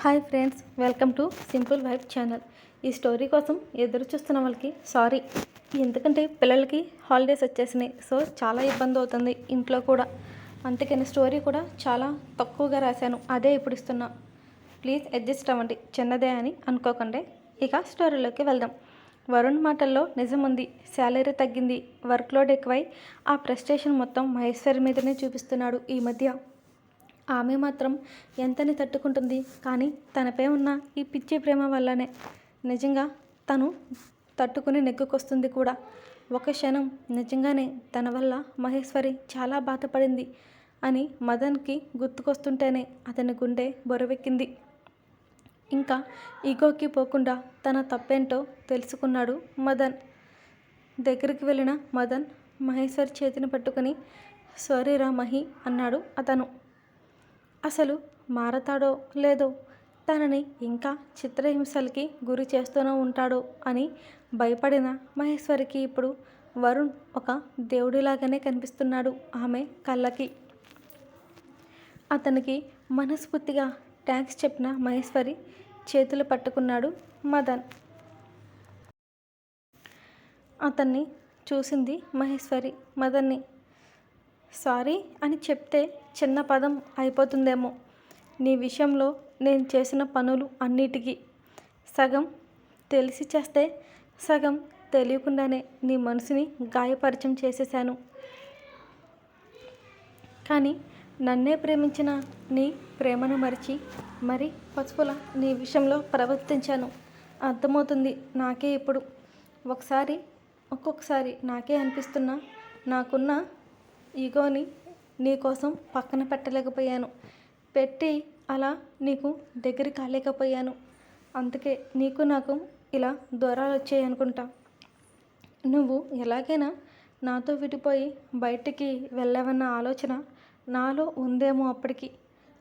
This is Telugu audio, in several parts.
Hi friends welcome to simple wife channel. ఈ స్టోరీ కోసం ఎదురు చూస్తున్న వాళ్ళకి సారీ. ఎందుకంటే పిల్లలకి హాలిడేస్ వచ్చేసినాయి సో చాలా ఇబ్బంది అవుతుంది ఇంట్లో కూడా. అందుకని స్టోరీ కూడా చాలా తక్కువగా రాశాను అదే ఇప్పుడు ఇస్తున్నా. ప్లీజ్ అడ్జస్ట్ అవ్వండి చిన్నదే అని అనుకోకండి. ఇక స్టోరీలోకి వెళ్దాం. వరుణ్ మాటల్లో నిజం ఉంది శాలరీ తగ్గింది వర్క్ లోడ్ ఎక్కువై ఆ ప్రెస్టేషన్ మొత్తం మహేశ్వరి మీదనే చూపిస్తున్నాడు ఈ మధ్య. ఆమె మాత్రం ఎంతని తట్టుకుంటుంది? కానీ తనపై ఉన్న ఈ పిచ్చి ప్రేమ వల్లనే. నిజంగా తను తట్టుకుని నెగ్గుకొస్తుంది కూడా. ఒక క్షణం నిజంగానే తన వల్ల మహేశ్వరి చాలా బాధపడింది అని మదన్కి గుర్తుకొస్తుంటేనే అతని గుండె బొరవెక్కింది. ఇంకా ఈగోకి పోకుండా తన తప్పేంటో తెలుసుకున్నాడు మదన్. దగ్గరికి వెళ్ళిన మదన్ మహేశ్వరి చేతిని పట్టుకుని సారీ రా మహి అన్నాడు అతను. అసలు మారతాడో లేదో తనని ఇంకా చిత్రహింసలకి గురి చేస్తూనే ఉంటాడో అని భయపడిన మహేశ్వరికి ఇప్పుడు వరుణ్ ఒక దేవుడిలాగానే కనిపిస్తున్నాడు ఆమె కళ్ళకి. అతనికి మనస్ఫూర్తిగా థ్యాంక్స్ చెప్పిన మహేశ్వరి చేతులు పట్టుకున్నాడు మదన్. అతన్ని చూసింది మహేశ్వరి మదన్ని. సారీ అని చెప్తే చిన్న పదం అయిపోతుందేమో. నీ విషయంలో నేను చేసిన పనులు అన్నిటికీ. సగం తెలిసి చేస్తే సగం తెలియకుండానే నీ మనసుని గాయపరిచయం చేసేసాను కానీ నన్నే ప్రేమించిన నీ ప్రేమను మరిచి మరి పసుపుల నీ విషయంలో ప్రవర్తించాను. అర్థమవుతుంది నాకే ఇప్పుడు. ఒకసారి ఒక్కొక్కసారి నాకే అనిపిస్తున్నా నాకున్న ఈగోని నీకోసం పక్కన పెట్టలేకపోయాను. పెట్టి అలా నీకు దగ్గర కాలేకపోయాను. అందుకే నీకు నాకు ఇలా దూరాలు వచ్చాయి అనుకుంటా. నువ్వు ఎలాగైనా నాతో విడిపోయి బయటికి వెళ్ళావన్న ఆలోచన నాలో ఉందేమో అప్పటికి.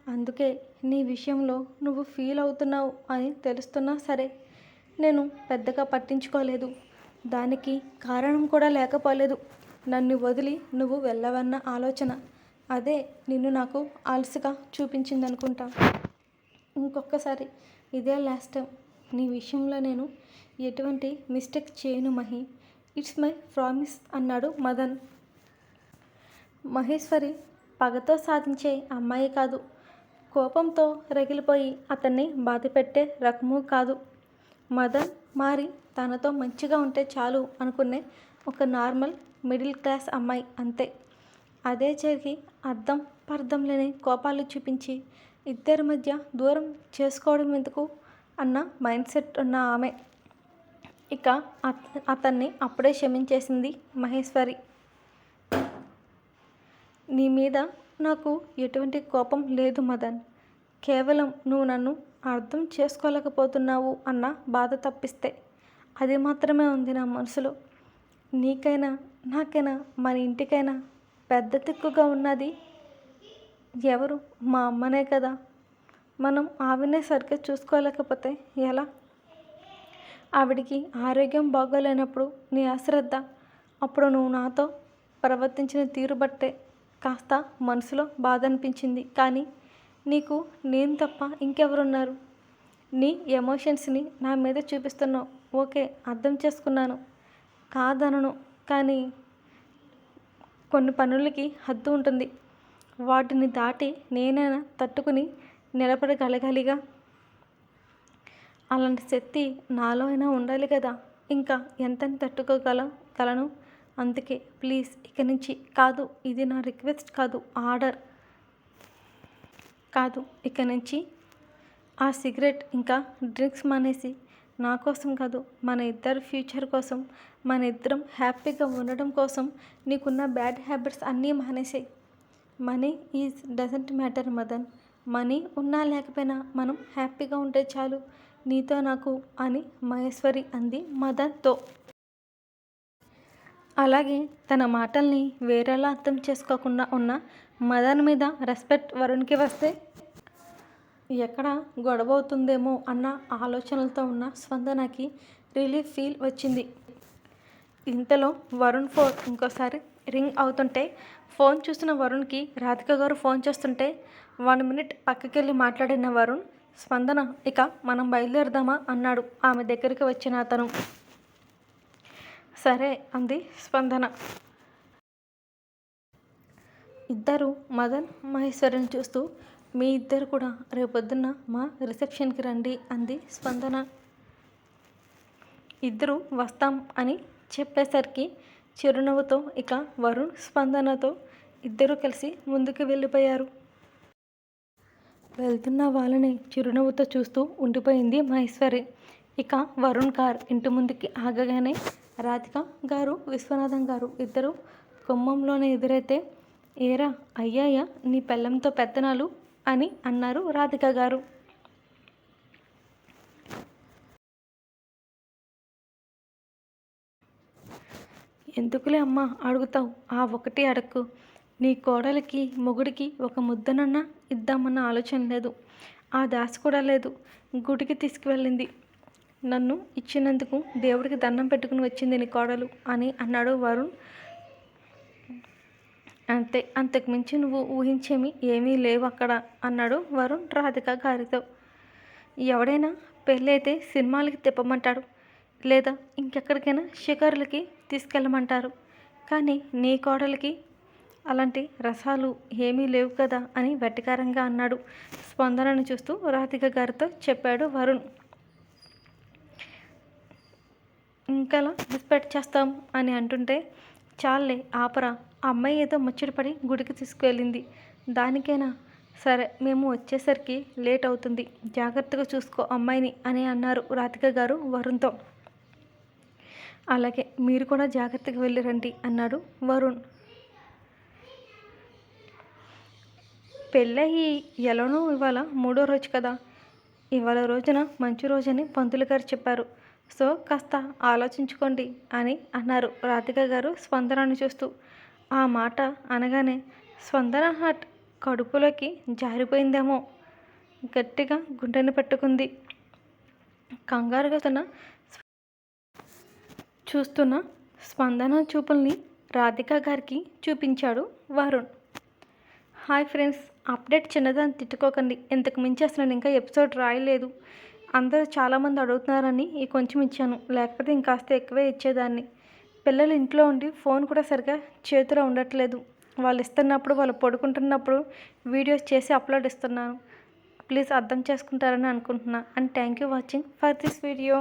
అందుకే నీ విషయంలో నువ్వు ఫీల్ అవుతున్నావు అని తెలుస్తున్నా సరే నేను పెద్దగా పట్టించుకోలేదు. దానికి కారణం కూడా లేకపోలేదు. నన్ను వదిలి నువ్వు వెళ్ళవన్న ఆలోచన అదే నిన్ను నాకు అలసిగా చూపించిందనుకుంటా. ఇంకొకసారి ఇదే లాస్ట్ టైం నీ విషయంలో నేను ఎటువంటి మిస్టేక్ చేయను మహి. ఇట్స్ మై ప్రామిస్ అన్నాడు మదన్. మహేశ్వరి పగతో సాధించే అమ్మాయి కాదు. కోపంతో రగిలిపోయి అతన్ని బాధపెట్టే రకము కాదు. మదన్ మారి తనతో మంచిగా ఉంటే చాలు అనుకునే ఒక నార్మల్ మిడిల్ క్లాస్ అమ్మాయి అంతే. అదే జరిగి అర్థం పర్థం లేని కోపాలు చూపించి ఇద్దరి మధ్య దూరం చేసుకోవడం ఎందుకు అన్న మైండ్ సెట్ ఉన్న ఆమె. ఇక అతన్ని అప్పుడే క్షమించేసింది మహేశ్వరి. నీ మీద నాకు ఎటువంటి కోపం లేదు మదన్. కేవలం నువ్వు నన్ను అర్థం చేసుకోలేకపోతున్నావు అన్న బాధ తప్పిస్తే అది మాత్రమే ఉంది నా మనసులో. నీకైనా నాకైనా మన ఇంటికైనా పెద్ద తిక్కుగా ఉన్నది? ఎవరు? మా అమ్మనే కదా. మనం ఆవిడనే సరిగ్గా చూసుకోలేకపోతే ఎలా? ఆవిడికి ఆరోగ్యం బాగోలేనప్పుడు నీ అశ్రద్ధ అప్పుడు నువ్వు నాతో ప్రవర్తించిన తీరు బట్టే కాస్త మనసులో బాధ అనిపించింది కానీ నీకు నేను తప్ప ఇంకెవరున్నారు? నీ ఎమోషన్స్ని నా మీద చూపిస్తున్నావు. ఓకే అర్థం చేసుకున్నాను. కాదనను. కానీ కొన్ని పనులకి హద్దు ఉంటుంది. వాటిని దాటి నేనైనా తట్టుకుని నిలబడగలగాలిగా. అలాంటి శక్తి నాలో అయినా ఉండాలి కదా. ఇంకా ఎంతని తట్టుకోగల గలను అందుకే ప్లీజ్ ఇక నుంచి కాదు ఇది నా రిక్వెస్ట్ కాదు ఆర్డర్ కాదు. ఇక నుంచి ఆ సిగరెట్ ఇంకా డ్రింక్స్ మానేసి నా కోసం కాదు మన ఇద్దరు ఫ్యూచర్ కోసం మన ఇద్దరం హ్యాపీగా ఉండడం కోసం నీకున్న బ్యాడ్ హ్యాబిట్స్ అన్నీ మానేసాయి. Money is doesn't matter Madan. Money ఉన్నా లేకపోయినా మనం హ్యాపీగా ఉంటే చాలు. నీతో నాకు అని మహేశ్వరి అంది మదన్తో. అలాగే తన మాటల్ని వేరేలా అర్థం చేసుకోకుండా ఉన్న మదన్ మీద రెస్పెక్ట్ వరుణ్కి వస్తే ఎక్కడ గొడవ అవుతుందేమో అన్న ఆలోచనలతో ఉన్న స్పందనకి రిలీఫ్ ఫీల్ వచ్చింది. ఇంతలో వరుణ్ ఫోన్ ఇంకోసారి రింగ్ అవుతుంటే ఫోన్ చూసిన వరుణ్కి రాధిక గారు ఫోన్ చేస్తుంటే వన్ మినిట్ పక్కకెళ్ళి మాట్లాడిన వరుణ్ స్పందన ఇక మనం బయలుదేరదామా? అన్నాడు ఆమె దగ్గరికి వచ్చిన అతను. సరే అంది స్పందన. ఇద్దరు మదన్ మహేశ్వరిని చూస్తూ మీ ఇద్దరు కూడా రేపొద్దున్న మా రిసెప్షన్కి రండి అంది స్పందన. ఇద్దరు వస్తాం అని చెప్పేసరికి చిరునవ్వుతో ఇక వరుణ్ స్పందనతో ఇద్దరు కలిసి ముందుకు వెళ్ళిపోయారు. వెళ్తున్న వాళ్ళని చిరునవ్వుతో చూస్తూ ఉండిపోయింది మహేశ్వరి. ఇక వరుణ్ కార్ ఇంటి ముందుకి ఆగగానే రాధిక గారు విశ్వనాథం గారు ఇద్దరు కుమ్మంలోనే ఎదురైతే ఏరా అయ్యాయా నీ పెళ్ళంతో పెత్తనాలు అని అన్నారు రాధిక గారు. ఎందుకులే అమ్మా అడుగుతావు? ఆ ఒకటి అడక్కు. నీ కోడలికి మొగుడికి ఒక ముద్దనన్నా ఇద్దామన్న ఆలోచన లేదు. ఆ దాస కూడా లేదు. గుడికి తీసుకువెళ్ళింది. నన్ను ఇచ్చినందుకు దేవుడికి దండం పెట్టుకుని వచ్చింది నీ కోడలు అని అన్నాడు వరుణ్. అంతే అంతకుమించి నువ్వు ఊహించేమి ఏమీ లేవు అక్కడ అన్నాడు వరుణ్ రాధిక గారితో. ఎవడైనా పెళ్ళైతే సినిమాలకి తిప్పమంటాడు లేదా ఇంకెక్కడికైనా షికారులకి తీసుకెళ్ళమంటారు. కానీ నీ కోడలికి అలాంటి రసాలు ఏమీ లేవు కదా అని వెట్టికారంగా అన్నాడు. స్పందనను చూస్తూ రాధిక గారితో చెప్పాడు వరుణ్. ఇంకలా రెస్పెక్ట్ చేస్తాం అని అంటుంటే చాలే ఆపరా. ఆ అమ్మాయి ఏదో ముచ్చటపడి గుడికి తీసుకువెళ్ళింది. దానికైనా? సరే మేము వచ్చేసరికి లేట్ అవుతుంది. జాగ్రత్తగా చూసుకో అమ్మాయిని అని అన్నారు రాధిక గారు వరుణ్తో. అలాగే మీరు కూడా జాగ్రత్తగా వెళ్ళిరండి అన్నాడు వరుణ్. పెళ్ళయి ఎలానో ఇవాళ మూడో రోజు కదా. ఇవాళ రోజున మంచి రోజని పంతులు గారు చెప్పారు. సో కాస్త ఆలోచించుకోండి అని అన్నారు రాధిక గారు స్పందనను చూస్తూ. ఆ మాట అనగానే స్పందన హార్ట్ కడుపులోకి జారిపోయిందేమో. గట్టిగా గుండెని పెట్టుకుంది. కంగారుగా తన చూస్తున్న స్పందన చూపుల్ని రాధిక గారికి చూపించాడు వరుణ్. హాయ్ ఫ్రెండ్స్ అప్డేట్ చిన్నదాన్ని తిట్టుకోకండి. ఇంతకు మించి అసలు నేను ఇంకా ఎపిసోడ్ రాయలేదు. అందరూ చాలామంది అడుగుతున్నారని ఈ కొంచెం ఇచ్చాను. లేకపోతే ఇంకాస్త ఎక్కువే ఇచ్చేదాన్ని. పిల్లలు ఇంట్లో ఉండి ఫోన్ కూడా సరిగా చేతిలో ఉండట్లేదు. వాళ్ళు ఇస్తున్నప్పుడు వాళ్ళు పడుకుంటున్నప్పుడు వీడియోస్ చేసి అప్లోడ్ ఇస్తున్నాను. ప్లీజ్ అర్థం చేసుకుంటారని అనుకుంటున్నా. And thank you watching for this video.